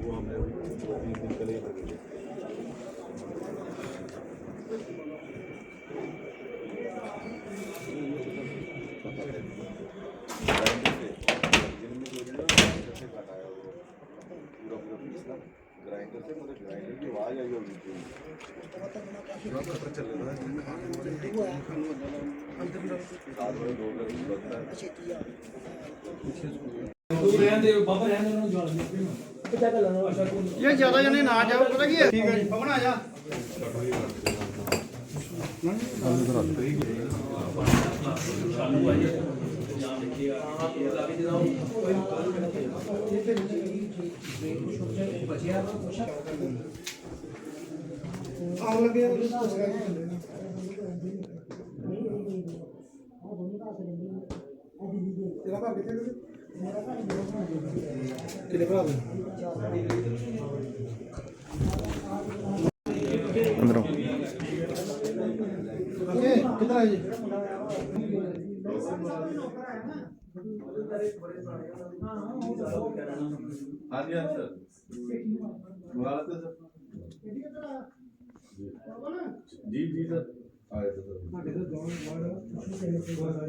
वो हमने अभी तीन दिन पहले ही पकड़े ग्राइंडर से मतलब ग्राइंडर की आवाज़ आई होगी पूरा पता चल रहा है सात बजे दो घर बंद है ਇਹ ਜ਼ਿਆਦਾ ਜਣੇ ਨਾ ਜਾਓ, ਪਤਾ ਕੀ ਹੈ? ਠੀਕ ਹੈ ਪਵਨ ਆ ਜਾ। ਆਉਣ ਲੱਗੇ ਤੇਰਾ ਘਰ ਕਿੱਥੇ ਹੈ? ਕਿਹੜੇ ਭਰਾ ਦੇ ਅੰਦਰੋਂ। ਓਏ ਕਿੱਧਰ ਆ ਜੀ ਹਾਂਜੀ ਹਾਂ ਸਰ ਮੁਗਾਲਾ ਤੇ ਸਰ ਜੀ ਜੀ ਸਰ ਆਏ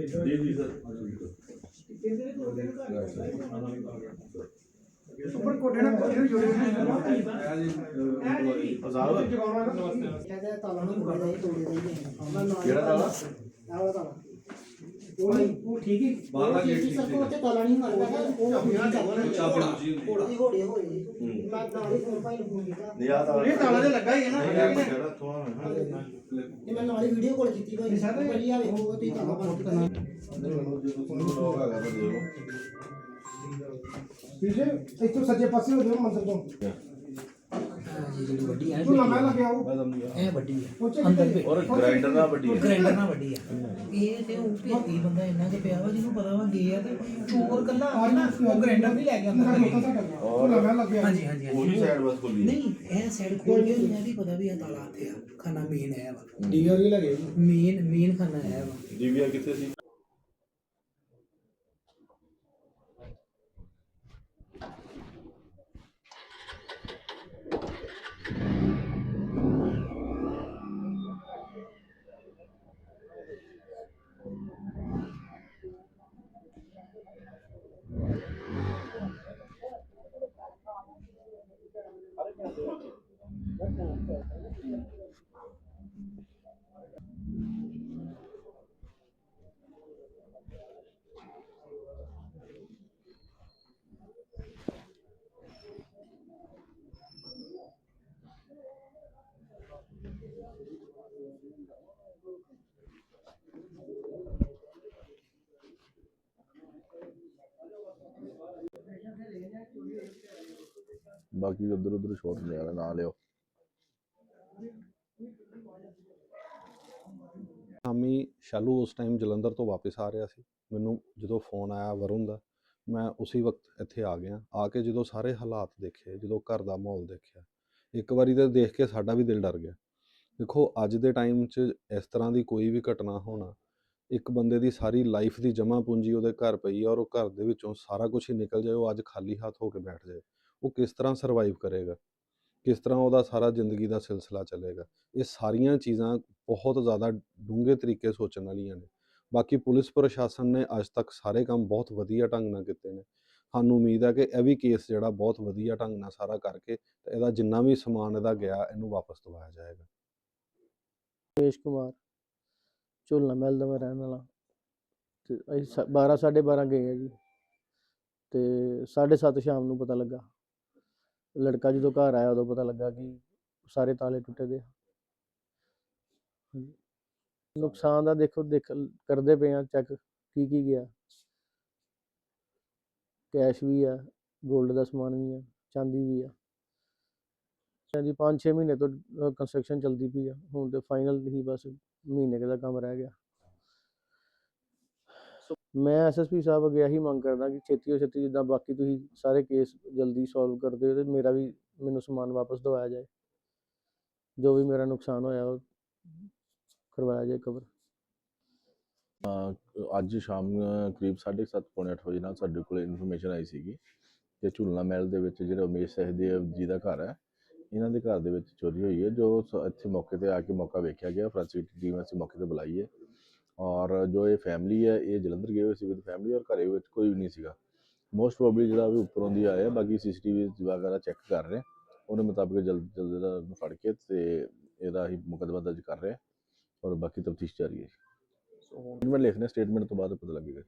ਸਰ ਜੀ ਜੀ ਸਰ ਸੁਪਰ ਕੋਟੇ ਨਾਲ ਕੋਟੇ ਨੂੰ ਜੋੜੇ ਨੇ ਤਾਲਾ ਨੂੰ ਤੋੜੇ ਦੇ ਜਿਹੜਾ ਤਾਲਾ? ਆਹ ਤਾਲਾ। ਉਹ ਨਹੀਂ ਉਹ ਠੀਕ ਹੀ ਬਾਹਰਲਾ ਗੇਟ ਠੀਕ ਸੀ ਉੱਥੇ ਤਾਲਾ ਨਹੀਂ ਮਾਰਦਾ ਉਹ ਚਾਬੜਾ ਜੀ ਘੋੜਾ ਘੋੜੀ ਹੋਈ ਮੈਂ ਨਾਲ ਹੀ ਫੋਨ ਪਾਈ ਨੂੰ ਫੋਨ ਕੀਤਾ। ਨਿਆਦ ਵਾਲਾ ਇਹ ਤਾਲਾ ਤੇ ਲੱਗਾ ਹੀ ਹੈ ਨਾ ਜਿਹੜਾ ਥੋੜਾ ਇਹ ਮੈਂ ਨਾਲ ਹੀ ਵੀਡੀਓ ਕਾਲ ਕੀਤੀ ਹੋਈ ਸਰ ਪਹਿਲੀ ਆ ਵੇਖੋ ਤੇ ਤਾਲਾ ਬੰਦ ਕਰਨਾ ਪਿੱਛੇ ਇੱਥੋਂ ਸੱਜੇ ਪਾਸੇ ਹੋ ਜਾਓ ਮੰਦਰ ਤੋਂ। ਦੀ ਜਿਹੜੀ ਵੱਡੀ ਹੈ ਤੂੰ ਲੰਮਾ ਲੱਗਿਆ ਉਹ। ਇਹ ਵੱਡੀ ਹੈ ਅੰਦਰ ਵੀ ਔਰ ਗ੍ਰਾਈਂਡਰ ਨਾਲ ਵੱਡੀ ਹੈ ਗ੍ਰੈਂਡਰ ਨਾਲ ਵੱਡੀ ਹੈ। ਇਹ ਤੇ ਉਹ ਭੇਤੀ ਬੰਦਾ ਇੰਨਾ ਕਿ ਪਿਆ ਵਾ ਜਿਹਨੂੰ ਪਤਾ ਵਾ ਗਿਆ ਤੇ ਚੋਰ ਕੱਲਾ ਆ ਨਾ ਉਹ ਗ੍ਰੈਂਡਰ ਵੀ ਲੈ ਗਿਆ ਅੰਦਰ। ਘਰੇ। ਔਰ ਤੂੰ ਲੰਮਾ ਲੱਗਿਆ। ਹਾਂਜੀ ਹਾਂਜੀ ਹਾਂਜੀ। ਉਹੀ ਸਾਈਡ ਬਸ ਖੁੱਲੀ ਹੈ ਨਹੀਂ ਇਹ ਸਾਈਡ ਖੋਲ ਕੇ ਮੈਂ ਵੀ ਪਤਾ ਵੀ ਇਹ ਤਾਲਾ ਤੇ ਆ ਖਾਣਾ ਮੇਨ ਹੈ ਵਾ। ਡੀਆਰ ਵੀ ਲੱਗੇ ਮੇਨ ਮੇਨ ਖਾਣਾ ਹੈ ਵਾ। ਦਿਵਿਆ ਕਿੱਥੇ ਸੀ? ਬਾਕੀ ਉਧਰ ਉਧਰ ਸ਼ਾਟ ਲੈ ਆ ਨਾ ਲਿਓ। ਸ਼ਾਮੀ ਸ਼ਾਲੂ ਉਸ ਟਾਈਮ ਜਲੰਧਰ ਤੋਂ ਵਾਪਸ ਆ ਰਿਹਾ ਸੀ। ਮੈਨੂੰ ਜਦੋਂ ਫੋਨ ਆਇਆ ਵਰੁਣ ਦਾ, ਮੈਂ ਉਸੇ ਵਕਤ ਇੱਥੇ ਆ ਗਿਆ। ਆ ਕੇ ਜਦੋਂ ਸਾਰੇ ਹਾਲਾਤ ਦੇਖੇ, ਜਦੋਂ ਘਰ ਦਾ ਮਾਹੌਲ ਦੇਖਿਆ, ਇੱਕ ਵਾਰੀ ਤਾਂ ਦੇਖ ਕੇ ਸਾਡਾ ਵੀ ਦਿਲ ਡਰ ਗਿਆ। ਦੇਖੋ, ਅੱਜ ਦੇ ਟਾਈਮ 'ਚ ਇਸ ਤਰ੍ਹਾਂ ਦੀ ਕੋਈ ਵੀ ਘਟਨਾ ਹੋਣਾ, ਇੱਕ ਬੰਦੇ ਦੀ ਸਾਰੀ ਲਾਈਫ ਦੀ ਜਮ੍ਹਾਂ ਪੂੰਜੀ ਉਹਦੇ ਘਰ ਪਈ ਹੈ ਔਰ ਉਹ ਘਰ ਦੇ ਵਿੱਚੋਂ ਸਾਰਾ ਕੁਝ ਹੀ ਨਿਕਲ ਜਾਏ, ਉਹ ਅੱਜ ਖਾਲੀ ਹੱਥ ਹੋ ਕੇ ਬੈਠ ਜਾਏ, ਉਹ ਕਿਸ ਤਰ੍ਹਾਂ ਸਰਵਾਈਵ ਕਰੇਗਾ? ਕਿਸ ਤਰ੍ਹਾਂ ਉਹਦਾ ਸਾਰਾ ਜ਼ਿੰਦਗੀ ਦਾ ਸਿਲਸਿਲਾ ਚੱਲੇਗਾ? ਇਹ ਸਾਰੀਆਂ ਚੀਜ਼ਾਂ ਬਹੁਤ ਜ਼ਿਆਦਾ ਡੂੰਘੇ ਤਰੀਕੇ ਸੋਚਣ ਵਾਲੀਆਂ ਨੇ। ਬਾਕੀ ਪੁਲਿਸ ਪ੍ਰਸ਼ਾਸਨ ਨੇ ਅੱਜ ਤੱਕ ਸਾਰੇ ਕੰਮ ਬਹੁਤ ਵਧੀਆ ਢੰਗ ਨਾਲ ਕੀਤੇ ਨੇ। ਸਾਨੂੰ ਉਮੀਦ ਹੈ ਕਿ ਇਹ ਵੀ ਕੇਸ ਜਿਹੜਾ ਬਹੁਤ ਵਧੀਆ ਢੰਗ ਨਾਲ ਸਾਰਾ ਕਰਕੇ ਤੇ ਇਹਦਾ ਜਿੰਨਾ ਵੀ ਸਮਾਨ ਇਹਦਾ ਗਿਆ, ਇਹਨੂੰ ਵਾਪਸ ਦਵਾਇਆ ਜਾਏਗਾ। ਕੇਸ਼ ਕੁਮਾਰ। ਝੋਲਾ ਮਹਿਲ ਦਾ ਮੈਂ ਰਹਿਣ ਵਾਲਾ। ਤੇ ਅਸੀਂ 12 12:30 ਗਏ ਆ ਜੀ। ਤੇ 7:30 ਸ਼ਾਮ ਨੂੰ ਪਤਾ ਲੱਗਾ। ਲੜਕਾ ਜਦੋਂ ਘਰ ਆਇਆ ਉਦੋਂ ਪਤਾ ਲੱਗਾ ਕਿ ਸਾਰੇ ਤਾਲੇ ਟੁੱਟੇ ਦੇ ਆ। ਹਾਂਜੀ। ਨੁਕਸਾਨ ਦਾ ਦੇਖੋ, ਦੇਖ, ਕਰਦੇ ਪਏ ਆ ਚੈੱਕ ਕੀ ਕੀ ਗਿਆ। ਕੈਸ਼ ਵੀ ਆ 골ਡ ਦਾ ਸਮਾਨ ਵੀ ਆ, ਚਾਂਦੀ ਵੀ ਆ। ਹਾਂਜੀ 5-6 ਮਹੀਨੇ ਤੋਂ ਕੰਸਟਰਕਸ਼ਨ ਚੱਲਦੀ ਪਈ ਆ। ਹੁਣ ਤੇ ਫਾਈਨਲ ਹੀ ਬਸ ਮਹੀਨੇ ਦਾ ਕੰਮ ਰਹਿ ਗਿਆ। ਮੈਂ ਐਸਐਸਪੀ ਸਾਹਿਬ ਅੱਗੇ ਇਹੀ ਮੰਗ ਕਰਦਾ ਕਿ ਛੇਤੀ ਤੋਂ ਛੇਤੀ ਜਿੱਦਾਂ ਬਾਕੀ ਤੁਸੀਂ ਸਾਰੇ ਕੇਸ ਜਲਦੀ ਸੋਲਵ ਕਰਦੇ ਹੋ ਤੇ ਮੇਰਾ ਵੀ ਮੈਨੂੰ ਸਮਾਨ ਵਾਪਸ ਦਿਵਾਇਆ ਜਾਏ। ਜੋ ਵੀ ਮੇਰਾ ਨੁਕਸਾਨ ਹੋਇਆ ਉਹ ਕਰਵਾਇਆ ਜਾਏ ਕਵਰ ਅੱਜ ਸ਼ਾਮ ਨੂੰ ਕਰੀਬ 7:30 ਪੌਣੇ ਅੱਠ ਵਜੇ ਨਾਲ ਸਾਡੇ ਕੋਲ ਇਨਫੋਰਮੇਸ਼ਨ ਆਈ ਸੀਗੀ। ਕਿ ਝੂਲਣਾ ਮਹਿਲ ਦੇ ਵਿੱਚ ਜਿਹੜਾ ਉਮੇਸ਼ ਸਹਿਦੇਵ ਜੀ ਦਾ ਘਰ ਹੈ ਇਹਨਾਂ ਦੇ ਘਰ ਦੇ ਵਿੱਚ ਚੋਰੀ ਹੋਈ ਹੈ ਜੋ ਸ- ਇੱਥੇ ਮੌਕੇ ਤੇ ਆ ਕੇ ਮੌਕਾ ਵੇਖਿਆ ਗਿਆ। ਫੋਰੈਂਸਿਕ ਟੀਮ ਅਸੀਂ ਮੌਕੇ ਤੇ ਬੁਲਾਈ ਹੈ ਔਰ ਜੋ ਇਹ ਫੈਮਿਲੀ ਹੈ ਇਹ ਜਲੰਧਰ ਗਏ ਹੋਏ ਸੀ ਵਿਦ ਫੈਮਿਲੀ ਔਰ ਘਰੇ ਵਿੱਚ ਕੋਈ ਵੀ ਨਹੀਂ ਸੀਗਾ। ਮੋਸਟ ਪ੍ਰੋਬਬਲੀ ਜਿਹੜਾ ਵੀ ਉੱਪਰੋਂ ਦੀ ਆਇਆ ਬਾਕੀ ਸੀਸੀਟੀਵੀ ਵਗੈਰਾ ਚੈੱਕ ਕਰ ਰਹੇ। ਉਹਦੇ ਮੁਤਾਬਿਕ ਜਲਦ ਜਲਦ ਇਹਦਾ ਫੜ ਕੇ ਤੇ ਇਹਦਾ ਹੀ ਮੁਕੱਦਮਾ ਦਰਜ ਕਰ ਰਹੇ ਹਾਂ ਔਰ ਬਾਕੀ ਤਫਤੀਸ਼ ਜਾਰੀ ਹੈ ਸਟੇਟਮੈਂਟ ਲਿਖਣੇ ਸਟੇਟਮੈਂਟ ਤੋਂ ਬਾਅਦ ਪਤਾ ਲੱਗੇਗਾ